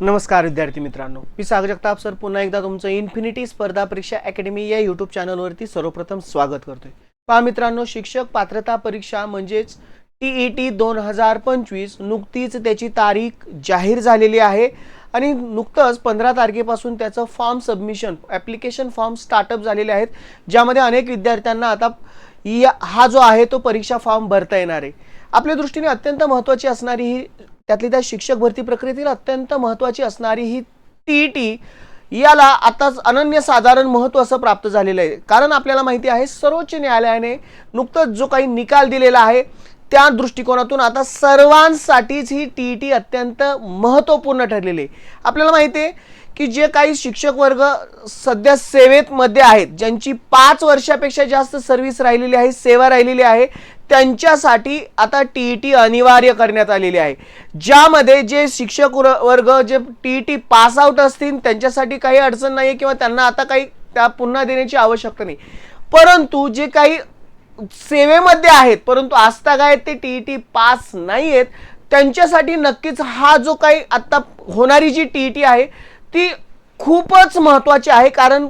नमस्कार विद्यार्थी मित्रांनो. मी सागर जगताप सर. पुन्हा एकदा तुमचं इन्फिनिटी स्पर्धा परीक्षा अकॅडमी या यूट्यूब चॅनलवरती सर्वप्रथम स्वागत करतोय. पहा मित्रांनो शिक्षक पात्रता परीक्षा म्हणजेच टी ई टी दोन हजार पंचवीस नुकतीच त्याची तारीख जाहीर झालेली आहे आणि नुकतंच पंधरा तारखेपासून त्याचं form submission application form startup झालेले आहेत ज्यामध्ये अनेक विद्यार्थ्यांना आता या हा जो आहे तो परीक्षा फॉर्म भरता येणार आहे. आपल्या दृष्टीने अत्यंत महत्त्वाची असणारी ही त्यातली त्या शिक्षक भरती प्रक्रियेतील अत्यंत महत्त्वाची असणारी ही टी टी याला आताच अनन्यसाधारण महत्त्व असं प्राप्त झालेलं आहे. कारण आपल्याला माहिती आहे सर्वोच्च न्यायालयाने नुकतंच जो काही निकाल दिलेला आहे त्या दृष्टिकोनातून आता सर्वांसाठीच ही टी टी अत्यंत महत्त्वपूर्ण ठरलेली आहे. आपल्याला माहिती आहे की जे काही शिक्षक वर्ग सध्या सेवेत मध्ये आहेत ज्यांची पाच वर्षापेक्षा जास्त सर्व्हिस राहिलेली आहे सेवा राहिलेली आहे त्यांच्यासाठी आता टी ई टी अनिवार्य करण्यात आलेली आहे. ज्यामध्ये जे शिक्षक वर्ग जे T E T pass out असतील त्यांच्यासाठी काही अडचण नाही किंवा त्यांना आता काही त्या पुन्हा देण्याची आवश्यकता नाही. परंतु जे काही सेवेमध्ये आहेत परंतु आजतागायत ते टी ई टी पास नाही आहेत त्यांच्यासाठी नक्कीच हा जो काही आत्ता होणारी जी टी ई टी आहे ती खूपच महत्त्वाची आहे. कारण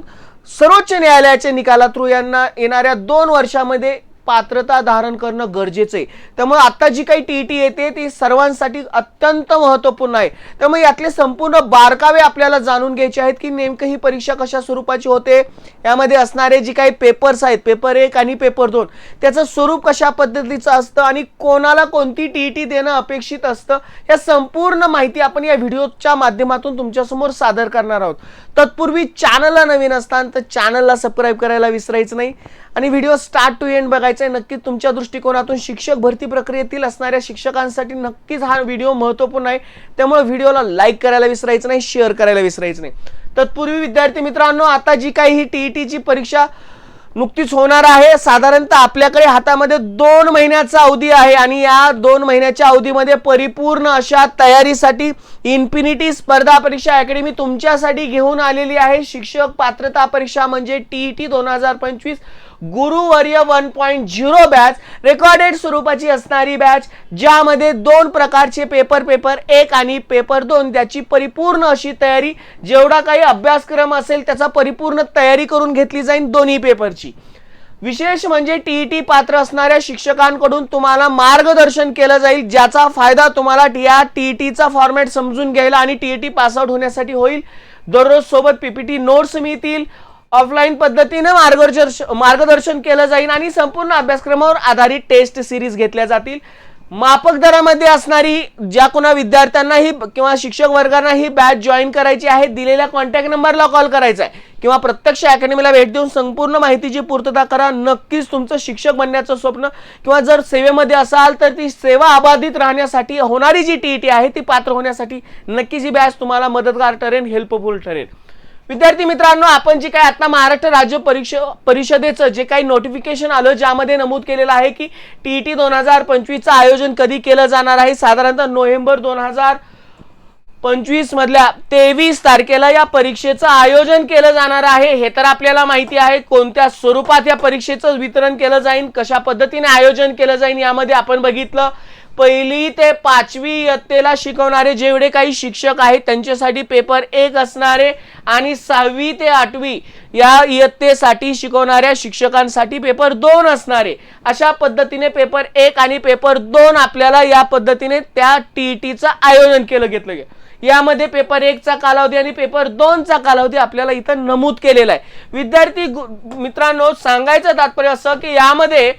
सर्वोच्च न्यायालयाच्या निकाला थ्रू यांना येणाऱ्या दोन वर्षामध्ये पात्रता धारण करणं गरजेचं आहे. त्यामुळे आता जी काही टी टी येते ती सर्वांसाठी अत्यंत महत्त्वपूर्ण आहे. त्यामुळे यातले संपूर्ण बारकावे आपल्याला जाणून घ्यायचे आहेत की नेमकं ही परीक्षा कशा स्वरूपाची होते. यामध्ये असणारे जी काही पेपर्स आहेत पेपर एक आणि पेपर दोन त्याचं स्वरूप कशा पद्धतीचं असतं आणि कोणाला कोणती टी टी देणं अपेक्षित असतं या संपूर्ण माहिती आपण या व्हिडिओच्या माध्यमातून तुमच्यासमोर सादर करणार आहोत. तत्पूर्वी चॅनलला नवीन असताना तर चॅनलला सबस्क्राईब करायला विसरायचं नाही. आणि व्हिडिओ स्टार्ट टू एंड बघायचा आहे. नक्कीच तुमच्या दृष्टिकोनातून शिक्षक भरती प्रक्रियेतील असणाऱ्या शिक्षकांसाठी नक्कीच हा व्हिडिओ महत्त्वपूर्ण आहे. त्यामुळे व्हिडिओला लाईक करायला विसरायचं नाही शेअर करायला विसरायचं नाही. तत्पूर्वी विद्यार्थी मित्रांनो आता जी काही ही टी ई टीची परीक्षा नुकतीच होणार आहे साधारणतः आपल्याकडे हातामध्ये दोन महिन्याचा अवधी आहे आणि या दोन महिन्याच्या अवधीमध्ये परिपूर्ण अशा तयारीसाठी इन्फिनिटी स्पर्धा परीक्षा अकॅडमी तुमच्यासाठी घेऊन आलेली आहे. शिक्षक पात्रता परीक्षा म्हणजे टी टी दोन हजार पंचवीस. गुरुवर्य one point zero batch recorded स्वरूपाची असणारी बॅच ज्यामध्ये दोन प्रकारचे पेपर पेपर एक आणि पेपर दोन त्याची परिपूर्ण अशी तयारी जेवढा काही अभ्यासक्रम असेल त्याचा परिपूर्ण तयारी करून घेतली जाईल दोन्ही पेपरची विशेष म्हणजे टी टी पात्र असणाऱ्या शिक्षकांकडून तुम्हाला मार्गदर्शन केलं जाईल ज्याचा फायदा तुम्हाला या टी टीचा फॉर्मॅट समजून घ्यायला आणि टी टी पासआउट होण्यासाठी होईल. दररोज सोबत पीपीटी नोट्स मिळतील. ऑफलाईन पद्धतीने मार्गदर्शन मार्गदर्शन केलं जाईल आणि संपूर्ण अभ्यासक्रमावर आधारित टेस्ट सिरीज घेतल्या जातील. मापक दरामध्ये असणारी ज्या कोणा विद्यार्थ्यांनाही किंवा शिक्षक वर्गांना ही बॅच जॉईन करायची आहे दिलेल्या कॉन्टॅक्ट नंबरला कॉल करायचा आहे. किंवा प्रत्यक्ष अकॅडमीला भेट देऊन संपूर्ण माहितीची पूर्तता करा. नक्कीच तुमचं शिक्षक बनण्याचं स्वप्न किंवा जर सेवेमध्ये असाल तर ती सेवा अबाधित राहण्यासाठी होणारी जी टी टी आहे ती पात्र होण्यासाठी नक्कीच ही बॅच तुम्हाला मदतगार ठरेल हेल्पफुल ठरेल विद्यार्थी मित्रांनो आपण जे काही आता महाराष्ट्र राज्य परीक्षा परिषदेचं जे काही नोटिफिकेशन आलं ज्यामध्ये नमूद केलेलं आहे की टी टी दोन हजार पंचवीसचं आयोजन कधी केलं जाणार आहे? साधारणतः नोव्हेंबर दोन हजार पंचवीस मधल्या तेवीस तारखेला या परीक्षेचं आयोजन केलं जाणार आहे. हे तर आपल्याला माहिती आहे कोणत्या स्वरूपात या परीक्षेचं वितरण केलं जाईल कशा पद्धतीने आयोजन केलं जाईल यामध्ये आपण बघितलं. पहिली ते पाचवी इयत्तेला शिकवणारे जेवढे काही शिक्षक आहेत त्यांच्यासाठी पेपर एक असणारे आणि सहावी ते आठवी या इयत्तेसाठी शिकवणाऱ्या शिक्षकांसाठी पेपर दोन असणारे. अशा पद्धतीने पेपर एक आणि पेपर दोन आपल्याला या पद्धतीने त्या टी टीचं आयोजन केलं घेतलं गेलं. यामध्ये पेपर एकचा कालावधी आणि पेपर दोनचा कालावधी आपल्याला इथं नमूद केलेला आहे. विद्यार्थी गु- मित्रांनो सांगायचं तात्पर्य असं की यामध्ये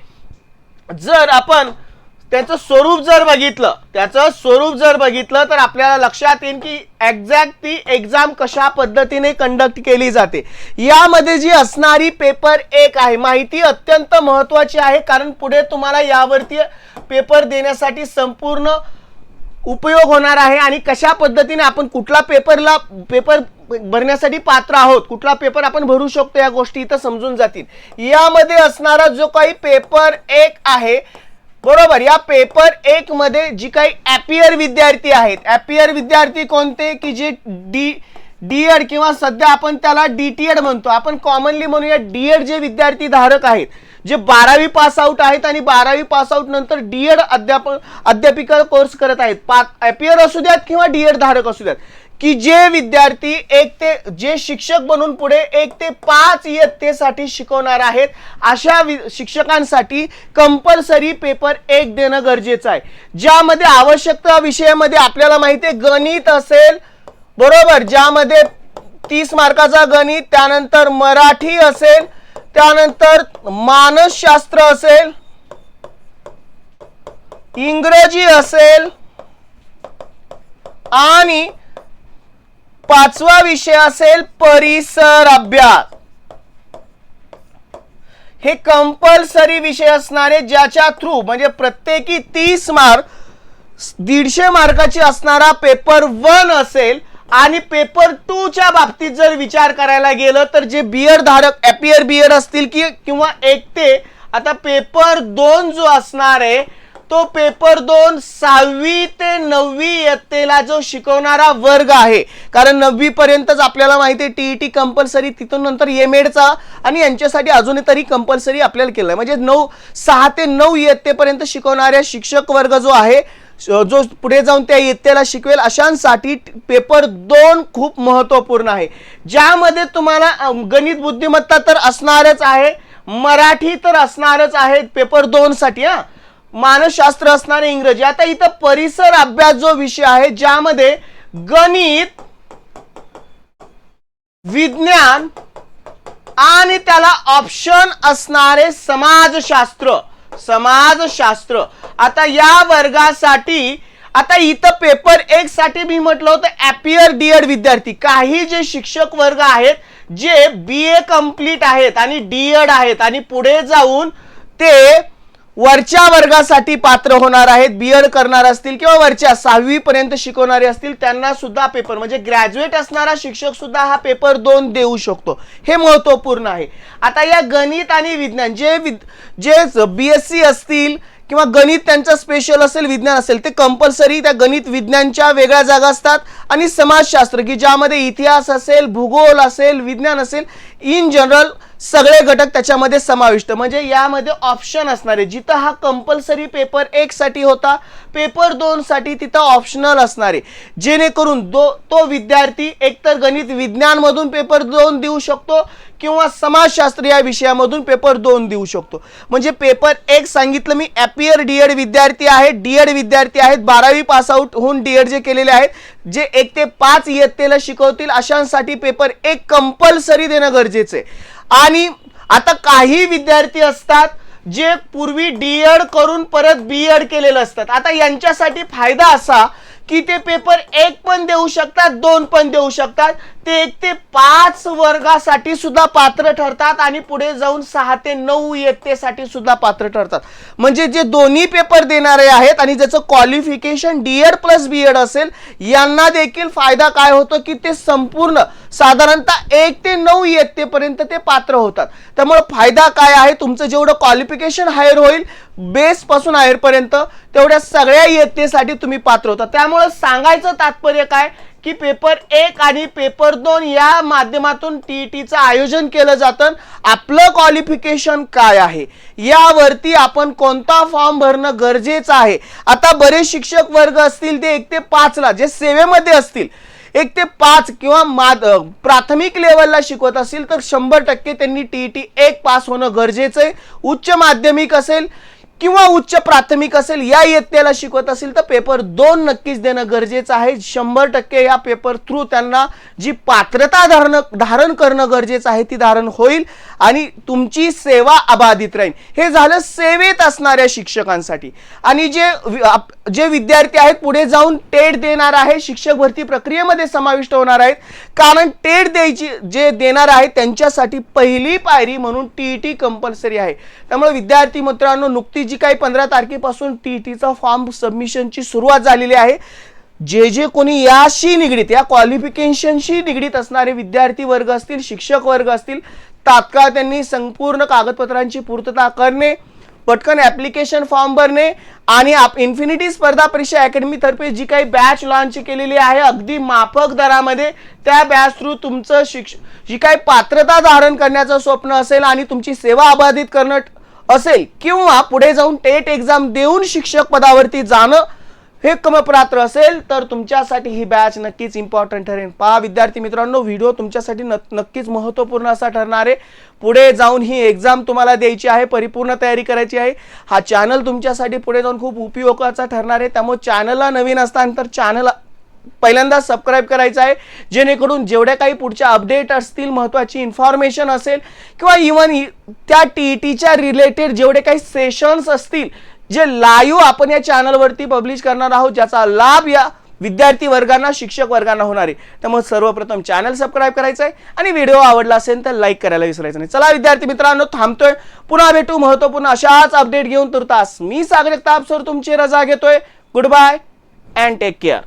जर आपण त्याचं स्वरूप जर बघितलं त्याचं स्वरूप जर बघितलं तर आपल्याला लक्षात येईल की एक्झॅक्ट ती एक्झाम कशा पद्धतीने कंडक्ट केली जाते. यामध्ये जी असणारी पेपर एक आहे माहिती अत्यंत महत्वाची आहे कारण पुढे तुम्हाला यावरती पेपर देण्यासाठी संपूर्ण उपयोग होणार आहे आणि कशा पद्धतीने आपण कुठला पेपरला पेपर भरण्यासाठी पात्र आहोत कुठला पेपर आपण भरू शकतो या गोष्टी इथं समजून जातील. यामध्ये असणारा जो काही पेपर एक आहे बरोबर या पेपर एक मध्ये जी काही ॲपियर विद्यार्थी आहेत ॲपियर विद्यार्थी कोणते की जे डी डीएड किंवा सध्या आपण त्याला डीटीएड म्हणतो. आपण कॉमनली म्हणूया डीएड जे विद्यार्थी धारक आहेत जे बारावी पास आउट आहेत आणि बारावी पास आउट नंतर डीएड अध्यापक अध्यापिका कोर्स करत आहेत. पा अपियर असू द्यात किंवा डीएड धारक असू द्यात. की जे विद्यार्थी एक ते जे शिक्षक बनून पुढे एक ते पाच इयत्तेसाठी शिकवणार आहेत अशा वि- शिक्षकांसाठी कंपल्सरी पेपर एक देणं गरजेचं आहे. ज्यामध्ये आवश्यकता विषयामध्ये आपल्याला माहिती आहे गणित असेल बरोबर ज्यामध्ये तीस मार्काचा गणित त्यानंतर मराठी असेल त्यानंतर मानसशास्त्र असेल इंग्रजी असेल आणि पाचवा विषय असेल परिसर अभ्यास. हे कंपल्सरी विषय असणारे ज्याच्या थ्रू म्हणजे प्रत्येकी तीस मार्क दीडशे मार्काची असणारा पेपर वन असेल आणि पेपर टू च्या बाबतीत जर विचार करायला गेलं तर जे बियर धारक एपियर बियर असतील की किंवा एक ते आता पेपर दोन जो असणार आहे तो पेपर दोन सहावी ते नववी इयत्तेला जो शिकवणारा वर्ग आहे. कारण नववी पर्यंतच आपल्याला माहिती आहे टीईटी कंपल्सरी तिथून नंतर एम एडचा आणि यांच्यासाठी अजूनही तरी कंपल्सरी आपल्याला केलं म्हणजे नऊ सहा ते नऊ इयत्तेपर्यंत शिकवणाऱ्या शिक्षक वर्ग जो आहे जो पुढे जाऊन त्या इयत्तेला शिकवेल अशांसाठी पेपर दोन खूप महत्त्वपूर्ण आहे. ज्यामध्ये तुम्हाला गणित बुद्धिमत्ता तर असणारच आहे मराठी तर असणारच आहे पेपर दोन साठी हा. मानसशास्त्र असणारे इंग्रजी. आता इथं परिसर अभ्यास जो विषय आहे ज्यामध्ये गणित विज्ञान आणि त्याला ऑप्शन असणारे समाजशास्त्र. समाजशास्त्र. आता या वर्गासाठी आता इथं पेपर एक साठी मी म्हटलं होतं अपियर डीएड विद्यार्थी. काही जे शिक्षक वर्ग आहेत जे बी ए कंप्लीट आहेत आणि डीएड आहेत आणि पुढे जाऊन ते वरच्या वर्गासाठी पात्र होणार आहेत बी एड करणार असतील किंवा वरच्या सहावी पर्यंत शिकवणारे असतील त्यांना सुद्धा पेपर म्हणजे ग्रॅज्युएट असणारा शिक्षक सुद्धा हा पेपर दोन देऊ शकतो. हे महत्त्वपूर्ण आहे. आता या गणित आणि विज्ञान जे विद- जे बीएससी असतील किंवा गणित त्यांचं स्पेशल असेल विज्ञान असेल ते कंपल्सरी त्या गणित विज्ञानच्या वेगळ्या जागा असतात. आणि समाजशास्त्र की ज्यामध्ये इतिहास असेल भूगोल असेल विज्ञान असेल इन जनरल सगळे घटक त्याच्यामध्ये समाविष्ट. म्हणजे यामध्ये ऑप्शन असणारे. जिथं हा कंपल्सरी पेपर एक साठी होता पेपर दोन साठी तिथं ऑप्शनल असणारे. जेणेकरून दो तो विद्यार्थी एकतर गणित विज्ञानमधून पेपर दोन देऊ शकतो किंवा समाजशास्त्र या विषयामधून पेपर दोन देऊ शकतो. म्हणजे पेपर एक सांगितलं मी अपियर डीएड विद्यार्थी आहेत डीएड विद्यार्थी आहेत बारावी पासआउट होऊन होऊन डीएड जे केलेले आहेत जे एक ते पाच इयत्तेला शिकवतील अशांसाठी पेपर एक कंपल्सरी देणं गरजेचं आहे. आणि आता काही विद्यार्थी असतात जे पूर्वी डीएड करून परत बीएड केलेलं असतात. आता यांच्यासाठी फायदा असा की ते पेपर एक पण देऊ शकतात दोन पण देऊ शकतात. ते एक ते पाच वर्गासाठी सुद्धा पात्र ठरतात आणि पुढे जाऊन सहा ते नऊ इयत्तेसाठी सुद्धा पात्र ठरतात. म्हणजे जे दोन्ही पेपर देणारे आहेत आणि ज्याचं क्वालिफिकेशन डीएड प्लस बीएड असेल यांना देखील फायदा काय होतो की ते संपूर्ण साधारणतः एक ते नऊ इयत्तेपर्यंत ते पात्र होतात. त्यामुळे फायदा काय आहे? तुमचं जेवढं क्वालिफिकेशन हायर होईल बेस पासून तेवढ्या सगळ्या इयत्तेसाठी तुम्ही पात्र होता. त्यामुळे सांगायचं तात्पर्य काय? की पेपर एक आणि पेपर दोन या माध्यमातून टीईटीचं आयोजन केलं जातं. आपलं क्वालिफिकेशन काय आहे? यावरती आपण कोणता फॉर्म भरणं गरजेचं आहे? आता बरेच शिक्षक वर्ग असतील ते एक ते पाचला जे सेवेमध्ये असतील एक ते पाच किंवा माद प्राथमिक लेवलला शिकवत असतील तर शंभर टक्के त्यांनी टीईटी एक पास होणं गरजेचं आहे. उच्च माध्यमिक असेल किंवा उच्च प्राथमिक असेल या इयत्तेला शिकवत असेल तर पेपर दोन नक्कीच देणं गरजेचं आहे. शंभर टक्के या पेपर थ्रू त्यांना जी पात्रता धारण धारण करणं गरजेचं आहे ती धारण होईल आणि तुमची सेवा अबाधित राहील. हे झालं सेवेत असणाऱ्या शिक्षकांसाठी. आणि जे आप- जे विद्यार्थी आहेत पुढे जाऊन टेट देणार आहे शिक्षक भरती प्रक्रियेमध्ये समाविष्ट होणार आहेत. कारण टेट द्यायची जे देणार आहेत त्यांच्यासाठी पहिली पायरी म्हणून टी ई टी कंपल्सरी आहे. त्यामुळे विद्यार्थी मित्रांनो नुकतीच जी काही पंधरा तारखेपासून टी टीचा फॉर्म सबमिशनची सुरुवात झालेली आहे. जे जे कोणी याशी निगडीत या क्वालिफिकेशनशी निगडीत असणारे विद्यार्थी वर्ग असतील शिक्षक वर्ग असतील तात्काळ त्यांनी संपूर्ण कागदपत्रांची पूर्तता करणे पटकन ॲप्लिकेशन फॉर्म भरणे आणि आप इन्फिनिटी स्पर्धा परीक्षा अकॅडमीतर्फे जी काही बॅच लॉन्च केलेली आहे अगदी माफक दरामध्ये त्या बॅच थ्रू तुमचं शिक्ष जी काही पात्रता धारण करण्याचं स्वप्न असेल आणि तुमची सेवा अबाधित करणं असेल किंवा पुढे जाऊन टेट एक्झाम देऊन शिक्षक पदावरती जाणं हे कमप्रात्र असेल तर तुमच्यासाठी ही बॅच नक्कीच इम्पॉर्टंट ठरेल. पहा विद्यार्थी मित्रांनो व्हिडिओ तुमच्यासाठी नक्कीच महत्त्वपूर्ण असा ठरणार आहे. पुढे जाऊन ही एक्झाम तुम्हाला द्यायची आहे परिपूर्ण तयारी करायची आहे. हा चॅनल तुमच्यासाठी पुढे जाऊन खूप उपयोगाचा ठरणार आहे. त्यामुळे चॅनलला नवीन असताना तर चॅनल पहिल्यांदा सबस्क्राईब करायचं आहे. जेणेकरून जेवढ्या काही पुढच्या अपडेट असतील महत्त्वाची इन्फॉर्मेशन असेल किंवा इवन त्या टी ई टीच्या रिलेटेड जेवढे काही सेशन्स असतील जे लाईव्ह आपण या चॅनलवरती पब्लिश करणार आहोत ज्याचा लाभ या विद्यार्थी वर्गांना शिक्षक वर्गांना होणार आहे. त्यामुळे सर्वप्रथम चॅनल सबस्क्राईब करायचं आहे आणि व्हिडिओ आवडला असेल तर लाईक करायला विसरायचं नाही. चला विद्यार्थी मित्रांनो थांबतोय. पुन्हा भेटू महत्त्वपूर्ण अशाच अपडेट घेऊन तुरतास. मी सागर ताप सर तुमची रजा घेतोय. Good bye and take care